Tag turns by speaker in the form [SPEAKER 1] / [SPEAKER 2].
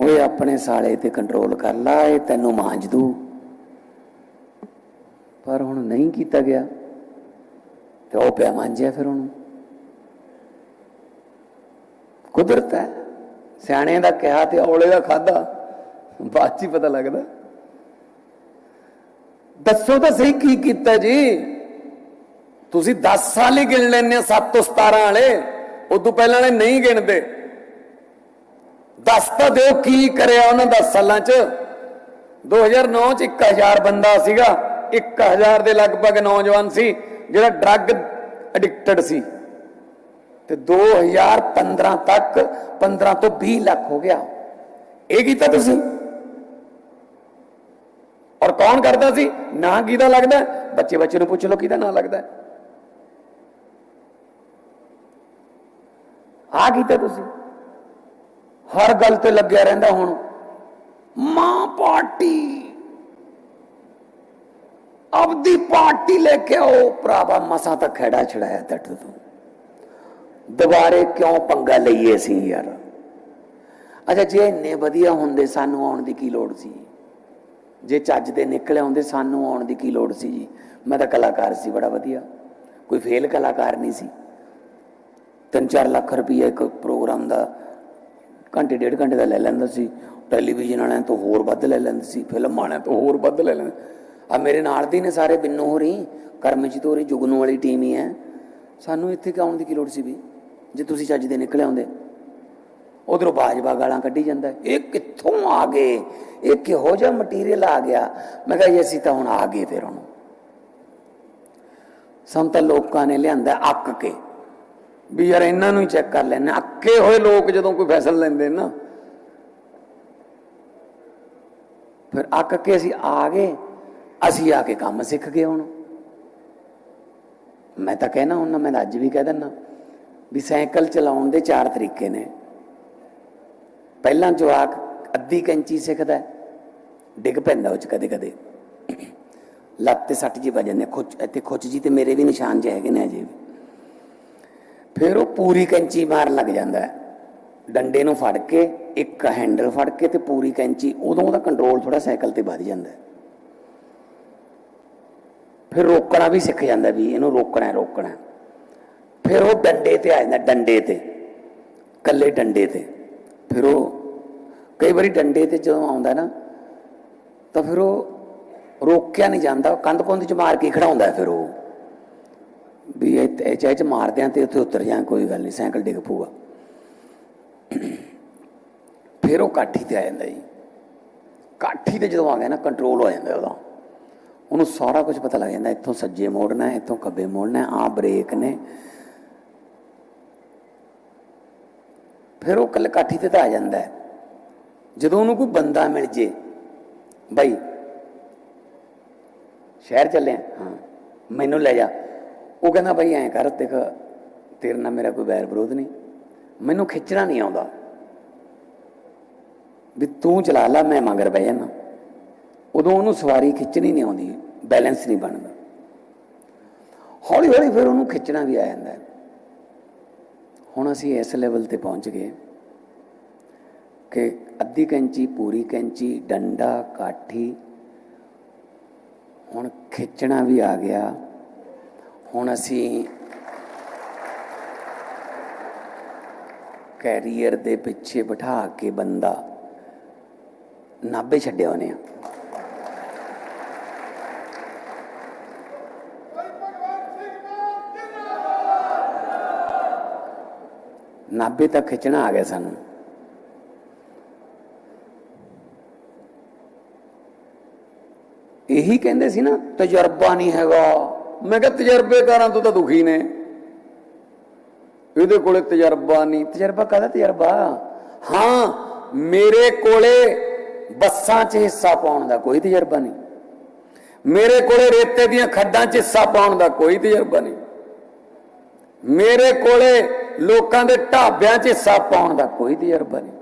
[SPEAKER 1] ਓਏ ਆਪਣੇ ਸਾਲੇ ਤੇ ਕੰਟਰੋਲ ਕਰ ਲਾ, ਇਹ ਤੈਨੂੰ ਮਾਂਜ ਦੂ। ਪਰ ਹੁਣ ਨਹੀਂ ਕੀਤਾ ਗਿਆ। ਤੇ ਉਹ ਪਿਆ ਮਾਂਜਿਆ ਫਿਰ ਉਹਨੂੰ। ਕੁਦਰਤ ਹੈ। ਸਿਆਣੇ ਦਾ ਕਿਹਾ ਤੇ ਔਲੇ ਦਾ ਖਾਦਾ ਬਾਅਦ 'ਚ ਹੀ ਪਤਾ ਲੱਗਦਾ। ਦੱਸੋ ਤਾਂ ਸਹੀ ਕੀ ਕੀਤਾ ਜੀ? ਤੁਸੀਂ 10 ਸਾਲ ਹੀ ਗਿਣ ਲੈਂਦੇ ਹੋ 7 ਤੋਂ 17 ਵਾਲੇ। ਉਦੋਂ ਪਹਿਲਾਂ ਵਾਲੇ ਨਹੀਂ ਗਿਣਦੇ। ਦੱਸ ਤਾਂ ਦਿਓ ਕੀ ਕਰਿਆ ਉਹਨਾਂ 10 ਸਾਲਾਂ 'ਚ। 2009 'ਚ 1000 ਬੰਦਾ ਸੀਗਾ। 1000 ਦੇ ਲਗਭਗ ਨੌਜਵਾਨ ਸੀ, ਜਿਹੜਾ ਡਰੱਗ ਐਡਿਕਟਡ ਸੀ। ਤੇ 2015 ਤੱਕ 15 ਤੋਂ 20 ਲੱਖ ਹੋ ਗਿਆ। ਇਹ ਕੀਤਾ ਤੁਸੀਂ? ਔਰ ਕੌਣ ਕਰਦਾ ਸੀ? ਨਾਂ ਕਿਹਦਾ ਲੱਗਦਾ? ਬੱਚੇ ਬੱਚੇ ਨੂੰ ਪੁੱਛ ਲਓ ਕਿਹਦਾ ਨਾਂ ਲੱਗਦਾ। ਹੈ? ਆ ਕੀਤਾ ਤੁਸੀਂ। ਹਰ ਗੱਲ ਤੇ ਲੱਗਿਆ ਰਹਿੰਦਾ ਹੁਣ। ਮਾਂ ਪਾਰਟੀ। ਆਪਦੀ ਪਾਰਟੀ ਲੈ ਕੇ ਆਓ, ਭਰਾਵਾ ਮਸਾਂ ਤਾਂ ਖੇੜਾ ਛੜਾਇਆ ਟੱਟ ਤੋਂ। ਦੁਬਾਰੇ ਕਿਉਂ ਪੰਗਾ ਲਈਏ ਸੀ ਯਾਰ? ਅੱਛਾ, ਜੇ ਇੰਨੇ ਵਧੀਆ ਹੁੰਦੇ ਸਾਨੂੰ ਆਉਣ ਦੀ ਕੀ ਲੋੜ ਸੀ? ਜੇ ਚੱਜ ਦੇ ਨਿਕਲੇ ਹੁੰਦੇ ਸਾਨੂੰ ਆਉਣ ਦੀ ਕੀ ਲੋੜ ਸੀ? ਜੀ ਮੈਂ ਤਾਂ ਕਲਾਕਾਰ ਸੀ, ਬੜਾ ਵਧੀਆ। ਕੋਈ ਫੇਲ ਕਲਾਕਾਰ ਨਹੀਂ ਸੀ। 3-4 ਲੱਖ ਰੁਪਏ ਇੱਕ ਪ੍ਰੋਗਰਾਮ ਦਾ ਘੰਟੇ, ਡੇਢ ਘੰਟੇ ਦਾ ਲੈ ਲੈਂਦਾ ਸੀ। ਟੈਲੀਵਿਜ਼ਨ ਵਾਲਿਆਂ ਤੋਂ ਹੋਰ ਵੱਧ ਲੈ ਲੈਂਦੇ ਸੀ, ਫਿਲਮ ਵਾਲਿਆਂ ਤੋਂ ਹੋਰ ਵੱਧ ਲੈ ਲੈਂਦੇ। ਆ ਮੇਰੇ ਨਾਲ ਦੀ ਨੇ ਸਾਰੇ ਬਿੰਨੂ ਹੋਰੀ, ਕਰਮਜੀਤ ਹੋ ਰਹੀ ਜੁਗਨੂ ਵਾਲੀ ਟੀਮ ਹੀ ਹੈ। ਸਾਨੂੰ ਇੱਥੇ ਕਿਉਂ ਆਉਣ ਦੀ ਕੀ ਲੋੜ ਸੀ ਵੀ? ਜੇ ਤੁਸੀਂ ਚੱਜ ਦੇ ਨਿਕਲੇ ਆਉਂਦੇ। ਉਧਰੋਂ ਬਾਜਵਾ ਗਾਲਾਂ ਕੱਢੀ ਜਾਂਦਾ। ਇਹ ਕਿੱਥੋਂ ਆ ਗਏ? ਇਹ ਕਿਹੋ ਜਿਹਾ ਮਟੀਰੀਅਲ ਆ ਗਿਆ? ਮੈਂ ਕਿਹਾ ਜੀ, ਅਸੀਂ ਤਾਂ ਹੁਣ ਆ ਗਏ ਫਿਰ ਉਹਨੂੰ ਸਾਨੂੰ ਤਾਂ ਲੋਕਾਂ ਨੇ ਲਿਆਂਦਾ ਅੱਕ ਕੇ। ਵੀ ਯਾਰ ਇਹਨਾਂ ਨੂੰ ਹੀ ਚੈੱਕ ਕਰ ਲੈਣੇ ਅੱਕੇ ਹੋਏ ਲੋਕ ਜਦੋਂ ਕੋਈ ਫੈਸਲਾ ਲੈਂਦੇ ਨਾ ਫਿਰ ਅੱਕ ਕੇ ਅਸੀਂ ਆ ਗਏ। ਅਸੀਂ ਆ ਕੇ ਕੰਮ ਸਿੱਖ ਗਏ ਹੁਣ। ਮੈਂ ਤਾਂ ਕਹਿਣਾ ਹੁਣ ਮੈਂ ਤਾਂ ਅੱਜ ਵੀ ਕਹਿ ਦਿੰਦਾ ਵੀ ਸਾਈਕਲ ਚਲਾਉਣ ਦੇ ਚਾਰ ਤਰੀਕੇ ਨੇ। ਪਹਿਲਾਂ ਜਵਾਕ ਅੱਧੀ ਕੈਂਚੀ ਸਿੱਖਦਾ ਡਿੱਗ ਪੈਂਦਾ ਉਹ ਚ ਕਦੇ ਕਦੇ ਲੱਤ ਤੇ ਸੱਟ ਜੀ ਵਜਨ ਨੇ ਖੁੱਚ ਇੱਥੇ ਖੁੱਚ ਜੀ ਤੇ ਮੇਰੇ ਵੀ ਨਿਸ਼ਾਨ ਜਿਹੇ ਹੈਗੇ ਨੇ ਅਜੇ ਵੀ। ਫਿਰ ਉਹ ਪੂਰੀ ਕੈਂਚੀ ਮਾਰਨ ਲੱਗ ਜਾਂਦਾ ਹੈ। ਡੰਡੇ ਨੂੰ ਫੜ ਕੇ ਇੱਕ ਹੈਂਡਲ ਫੜ ਕੇ ਤੇ ਪੂਰੀ ਕੈਂਚੀ ਉਦੋਂ ਉਹਦਾ ਕੰਟਰੋਲ ਥੋੜਾ ਸਾਈਕਲ ਤੇ ਵੱਧ ਜਾਂਦਾ ਫਿਰ ਰੋਕਣਾ ਵੀ ਸਿੱਖ ਜਾਂਦਾ ਵੀ ਇਹਨੂੰ ਰੋਕਣਾ ਹੈ, ਰੋਕਣਾ ਫਿਰ ਉਹ ਡੰਡੇ ਤੇ ਆ ਜਾਂਦਾ ਡੰਡੇ ਤੇ ਕੱਲੇ ਡੰਡੇ ਤੇ। ਫਿਰ ਉਹ ਕਈ ਵਾਰੀ ਡੰਡੇ ਤੇ ਜਦੋਂ ਆਉਂਦਾ ਨਾ ਤਾਂ ਫਿਰ ਉਹ ਰੋਕਿਆ ਨਹੀਂ ਜਾਂਦਾ ਕੰਧ ਕੁੰਧ ਚ ਮਾਰ ਕੇ ਖੜਾਉਂਦਾ ਫਿਰ ਉਹ। ਵੀ ਇਹ ਚਾਹੇ ਚ ਮਾਰਦੇ ਆ ਤੇ ਉੱਥੇ ਉਤਰ ਜਾਂ ਕੋਈ ਗੱਲ ਨਹੀਂ, ਸਾਈਕਲ ਡਿੱਗ ਪੂਗਾ ਫਿਰ ਉਹ ਕਾਠੀ ਤੇ ਆ ਜਾਂਦਾ ਜੀ। ਕਾਠੀ ਤੇ ਜਦੋਂ ਆ ਗਿਆ ਨਾ ਕੰਟਰੋਲ ਹੋ ਜਾਂਦਾ ਉਹਦਾ। ਉਹਨੂੰ ਸਾਰਾ ਕੁਝ ਪਤਾ ਲੱਗ ਜਾਂਦਾ, ਇੱਥੋਂ ਸੱਜੇ ਮੋੜਨਾ, ਇੱਥੋਂ ਖੱਬੇ ਮੋੜਨਾ ਹੈ ਆ ਬ੍ਰੇਕ ਨੇ। ਫਿਰ ਉਹ ਕੱਲ ਕਾਠੀ ਤੇ ਤਾਂ ਆ ਜਾਂਦਾ। ਜਦੋਂ ਉਹਨੂੰ ਕੋਈ ਬੰਦਾ ਮਿਲ ਜੇ, ਬਈ, ਸ਼ਹਿਰ ਚੱਲੇ ਹਾਂ, ਮੈਨੂੰ ਲੈ ਜਾ। ਉਹ ਕਹਿੰਦਾ ਬਈ ਐਂ ਕਰ, ਦੇਖ, ਤੇਰੇ ਨਾਲ ਮੇਰਾ ਕੋਈ ਵੈਰ ਵਿਰੋਧ ਨਹੀਂ। ਮੈਨੂੰ ਖਿੱਚਣਾ ਨਹੀਂ ਆਉਂਦਾ। ਵੀ ਤੂੰ ਚਲਾ ਲੈ, ਮੈਂ ਮਗਰ ਬਹਿ ਜਾਣਾ ਉਦੋਂ ਉਹਨੂੰ ਸਵਾਰੀ ਖਿੱਚਣੀ ਨਹੀਂ ਆਉਂਦੀ, ਬੈਲੈਂਸ ਨਹੀਂ ਬਣਦਾ। ਹੌਲੀ ਹੌਲੀ ਫਿਰ ਉਹਨੂੰ ਖਿੱਚਣਾ ਵੀ ਆ ਜਾਂਦਾ ਹੈ। ਹੁਣ ਅਸੀਂ ਇਸ ਲੈਵਲ ਤੇ ਪਹੁੰਚ ਗਏ ਕਿ ਅੱਧੀ ਕੈਂਚੀ, ਪੂਰੀ ਕੈਂਚੀ, ਡੰਡਾ, ਕਾਠੀ, ਹੁਣ ਖਿੱਚਣਾ ਵੀ ਆ ਗਿਆ। ਹੁਣ ਅਸੀਂ ਕੈਰੀਅਰ ਦੇ ਪਿੱਛੇ ਬਿਠਾ ਕੇ ਬੰਦਾ ਨਾਭੇ ਛੱਡਿਆ ਉਹਨੇ। ਨਾਭੇ ਤੱਕ ਖਿੱਚਣਾ ਆ ਗਿਆ ਸਾਨੂੰ। ਇਹੀ ਕਹਿੰਦੇ ਸੀ ਨਾ, ਤਜਰਬਾ ਨਹੀਂ ਹੈਗਾ। ਮੈਂ ਕਿਹਾ ਤਜਰਬੇਕਾਰਾਂ ਤੋਂ ਤਾਂ ਦੁਖੀ ਨੇ। ਇਹਦੇ ਕੋਲੇ ਤਜਰਬਾ ਨਹੀਂ। ਤਜਰਬਾ ਕਾਹਦਾ ਤਜਰਬਾ? ਹਾਂ, ਮੇਰੇ ਕੋਲੇ ਬੱਸਾਂ 'ਚ ਹਿੱਸਾ ਪਾਉਣ ਦਾ ਕੋਈ ਤਜਰਬਾ ਨਹੀਂ। ਮੇਰੇ ਕੋਲੇ ਰੇਤੇ ਦੀਆਂ ਖੱਡਾਂ 'ਚ ਹਿੱਸਾ ਪਾਉਣ ਦਾ ਕੋਈ ਤਜਰਬਾ ਨਹੀਂ। ਮੇਰੇ ਕੋਲੇ ਲੋਕਾਂ ਦੇ ਢਾਬਿਆਂ 'ਚ ਹਿੱਸਾ ਪਾਉਣ ਦਾ ਕੋਈ ਤਜਰਬਾ ਨਹੀਂ।